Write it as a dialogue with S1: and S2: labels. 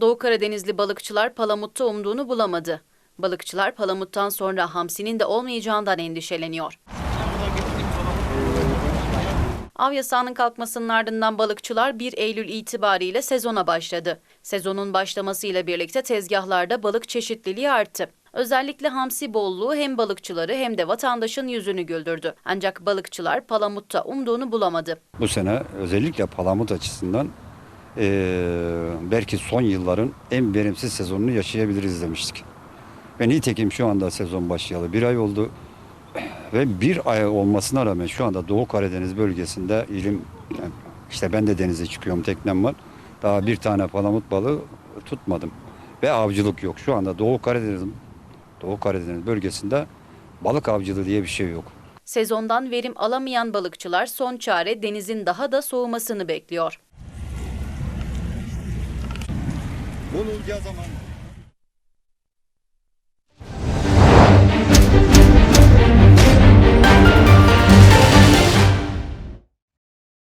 S1: Doğu Karadenizli balıkçılar palamutta umduğunu bulamadı. Balıkçılar palamuttan sonra hamsinin de olmayacağından endişeleniyor. Av yasağının kalkmasının ardından balıkçılar 1 Eylül itibariyle sezona başladı. Sezonun başlamasıyla birlikte tezgahlarda balık çeşitliliği arttı. Özellikle hamsi bolluğu hem balıkçıları hem de vatandaşın yüzünü güldürdü. Ancak balıkçılar palamutta umduğunu bulamadı.
S2: Bu sene özellikle palamut açısından eee, belki son yılların en verimsiz sezonunu yaşayabiliriz demiştik. Ve nitekim şu anda sezon başlayalı bir ay oldu. Ve bir ay olmasına rağmen şu anda Doğu Karadeniz bölgesinde ilim, işte ben de denize çıkıyorum teknem var. Daha bir tane palamut balığı tutmadım. Ve avcılık yok. Şu anda Doğu Karadeniz, Doğu Karadeniz bölgesinde balık avcılığı diye bir şey yok.
S1: Sezondan verim alamayan balıkçılar son çare denizin daha da soğumasını bekliyor.
S2: Bunu zaman